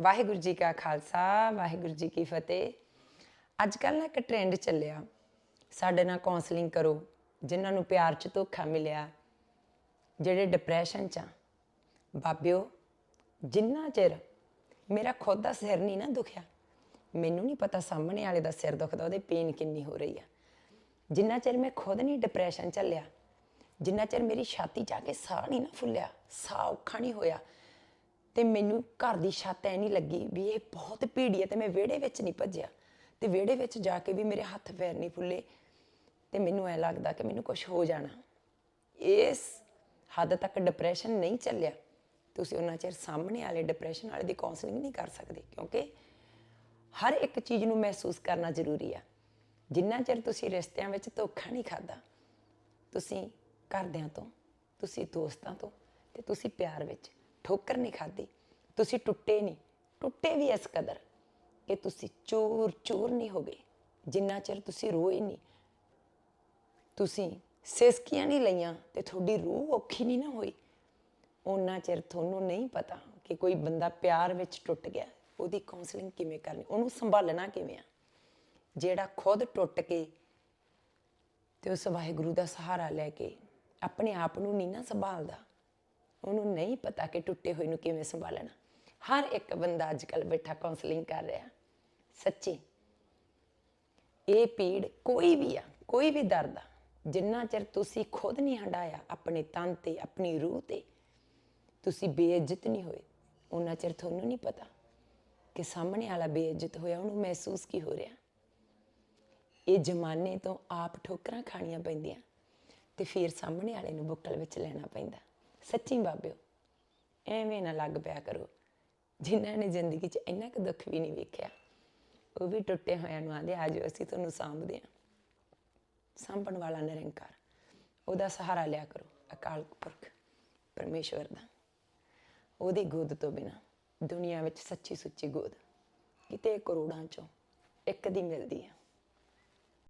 ਵਾਹਿਗੁਰੂ ਜੀ ਕਾ ਖਾਲਸਾ, ਵਾਹਿਗੁਰੂ ਜੀ ਕੀ ਫਤਿਹ। ਅੱਜ ਕੱਲ੍ਹ ਨਾ ਇੱਕ ਟ੍ਰੈਂਡ ਚੱਲਿਆ। ਸਾਡੇ ਨਾਲ ਕਾਉਂਸਲਿੰਗ ਕਰੋ, ਜਿਨ੍ਹਾਂ ਨੂੰ ਪਿਆਰ 'ਚ ਧੋਖਾ ਮਿਲਿਆ। ਜਿਹੜੇ ਡਿਪਰੈਸ਼ਨ 'ਚ ਆ। ਬਾਬਿਓ, ਜਿੰਨਾ ਚਿਰ ਮੇਰਾ ਖੁਦ ਦਾ ਸਿਰ ਨਹੀਂ ਨਾ ਦੁਖਿਆ, ਮੈਨੂੰ ਨਹੀਂ ਪਤਾ ਸਾਹਮਣੇ ਵਾਲੇ ਦਾ ਸਿਰ ਦੁਖਦਾ, ਉਹਦੇ ਪੇਨ ਕਿੰਨੀ ਹੋ ਰਹੀ ਆ। ਜਿੰਨਾ ਚਿਰ ਮੈਂ ਖੁਦ ਨਹੀਂ ਡਿਪਰੈਸ਼ਨ ਚੱਲਿਆ, ਜਿੰਨਾ ਚਿਰ ਮੇਰੀ ਛਾਤੀ ਜਾ ਕੇ ਸਾਹ ਨਹੀਂ ਨਾ ਫੁੱਲਿਆ, ਸਾਹ ਔਖਾ ਨਹੀਂ ਹੋਇਆ ਤੇ ਮੈਨੂੰ ਘਰ ਦੀ ਛੱਤ ਐ ਨਹੀਂ ਲੱਗੀ ਵੀ ਇਹ ਬਹੁਤ ਭੀੜੀ ਹੈ ਤੇ ਮੈਂ ਵਿਹੜੇ ਵਿੱਚ ਨਹੀਂ ਭੱਜਿਆ। ਤੇ ਵਿਹੜੇ ਵਿੱਚ ਜਾ ਕੇ ਵੀ ਮੇਰੇ ਹੱਥ ਪੈਰ ਨਹੀਂ ਫੁੱਲੇ ਤੇ ਮੈਨੂੰ ਐ ਲੱਗਦਾ ਕਿ ਮੈਨੂੰ ਕੁਝ ਹੋ ਜਾਣਾ। ਇਸ ਹੱਦ ਤੱਕ ਡਿਪਰੈਸ਼ਨ ਨਹੀਂ ਚੱਲਿਆ। ਤੁਸੀਂ ਉਹਨਾਂ ਚਿਰ ਸਾਹਮਣੇ ਵਾਲੇ ਡਿਪਰੈਸ਼ਨ ਵਾਲੇ ਦੀ ਕਾਉਂਸਲਿੰਗ ਨਹੀਂ ਕਰ ਸਕਦੇ, ਕਿਉਂਕਿ ਹਰ ਇੱਕ ਚੀਜ਼ ਨੂੰ ਮਹਿਸੂਸ ਕਰਨਾ ਜ਼ਰੂਰੀ ਆ। ਜਿੰਨਾ ਚਿਰ ਤੁਸੀਂ ਰਿਸ਼ਤਿਆਂ ਵਿੱਚ ਧੋਖਾ ਨਹੀਂ ਖਾਦਾ ਤੁਸੀਂ ਘਰਦਿਆਂ ਤੋਂ, ਤੁਸੀਂ ਦੋਸਤਾਂ ਤੋਂ ਤੇ ਤੁਸੀਂ ਪਿਆਰ ਵਿੱਚ ਠੋਕਰ ਨਹੀਂ ਖਾਦੀ ਤੁਸੀਂ ਟੁੱਟੇ ਨਹੀਂ। ਟੁੱਟੇ ਵੀ ਇਸ ਕਦਰ ਕਿ ਤੁਸੀਂ ਚੂਰ ਚੂਰ ਨਹੀਂ ਹੋ ਗਏ। ਜਿੰਨਾ ਚਿਰ ਤੁਸੀਂ ਰੋਏ ਨਹੀਂ। ਤੁਸੀਂ ਸਿਸਕੀਆਂ ਨਹੀਂ ਲਈਆਂ ਤੇ ਤੁਹਾਡੀ ਰੂਹ ਔਖੀ ਨਹੀਂ ਨਾ ਹੋਈ। ਉਹਨਾਂ ਚਿਰ ਤੁਹਾਨੂੰ ਨਹੀਂ ਪਤਾ ਕਿ ਕੋਈ ਬੰਦਾ ਪਿਆਰ ਵਿੱਚ ਟੁੱਟ ਗਿਆ। ਉਹਦੀ ਕਾਉਂਸਲਿੰਗ ਕਿਵੇਂ ਕਰਨੀ? ਉਹਨੂੰ ਸੰਭਾਲਣਾ ਕਿਵੇਂ ਆ? ਜਿਹੜਾ ਖੁਦ ਟੁੱਟ ਕੇ ਤੇ ਉਸ ਵਾਹਿਗੁਰੂ ਦਾ ਸਹਾਰਾ ਲੈ ਕੇ ਆਪਣੇ ਆਪ ਨੂੰ ਨਹੀਂ ਨਾ ਸੰਭਾਲਦਾ। ਉਹਨੂੰ ਨਹੀਂ ਪਤਾ ਕਿ ਟੁੱਟੇ ਹੋਏ ਨੂੰ ਕਿਵੇਂ ਸੰਭਾਲਣਾ। ਹਰ ਇੱਕ ਬੰਦਾ ਅੱਜ ਕੱਲ ਬੈਠਾ ਕਾਉਂਸਲਿੰਗ ਕਰ ਰਿਹਾ। ਸੱਚੀ। ਇਹ ਪੀੜ ਕੋਈ ਵੀ ਆ, ਕੋਈ ਵੀ ਦਰਦ ਆ, ਜਿੰਨਾ ਚਿਰ ਤੁਸੀਂ ਖੁਦ ਨਹੀਂ ਹੰਡਾਇਆ ਆਪਣੇ ਤਨ ਤੇ, ਆਪਣੀ ਰੂਹ ਤੇ, ਤੁਸੀਂ ਬੇਇੱਜ਼ਤ ਨਹੀਂ ਹੋਏ ਉਹਨਾਂ ਚਿਰ ਤੁਹਾਨੂੰ ਨਹੀਂ ਪਤਾ ਕਿ ਸਾਹਮਣੇ ਵਾਲਾ ਬੇਇੱਜ਼ਤ ਹੋਇਆ, ਉਹਨੂੰ ਮਹਿਸੂਸ ਕੀ ਹੋ ਰਿਹਾ। ਇਹ ਜ਼ਮਾਨੇ ਤੋਂ ਆਪ ਠੋਕਰਾਂ ਖਾਣੀਆਂ ਪੈਂਦੀਆਂ ਤੇ ਫਿਰ ਸਾਹਮਣੇ ਵਾਲੇ ਨੂੰ ਬੁੱਕਲ ਵਿੱਚ ਲੈਣਾ ਪੈਂਦਾ। ਸੱਚੀ ਬਾਬਿਓ, ਐਵੇਂ ਨਾ ਲੱਗ ਪਿਆ ਕਰੋ। ਜਿਨ੍ਹਾਂ ਨੇ ਜ਼ਿੰਦਗੀ 'ਚ ਇੰਨਾ ਕੁ ਦੁੱਖ ਵੀ ਨਹੀਂ ਵੇਖਿਆ, ਉਹ ਵੀ ਟੁੱਟੇ ਹੋਇਆਂ ਨੂੰ ਆਂਦੇ ਆਜੋ ਅਸੀਂ ਤੁਹਾਨੂੰ ਸਾਂਭਦੇ ਹਾਂ ਸਾਂਭਣ ਵਾਲਾ ਨਿਰੰਕਾਰ, ਉਹਦਾ ਸਹਾਰਾ ਲਿਆ ਕਰੋ, ਅਕਾਲ ਪੁਰਖ ਪਰਮੇਸ਼ਵਰ ਦਾ। ਉਹਦੀ ਗੋਦ ਤੋਂ ਬਿਨਾ ਦੁਨੀਆ ਵਿੱਚ ਸੱਚੀ ਸੁੱਚੀ ਗੋਦ ਕਿਤੇ ਕਰੋੜਾਂ ਚੋਂ ਇੱਕ ਦੀ ਮਿਲਦੀ ਹੈ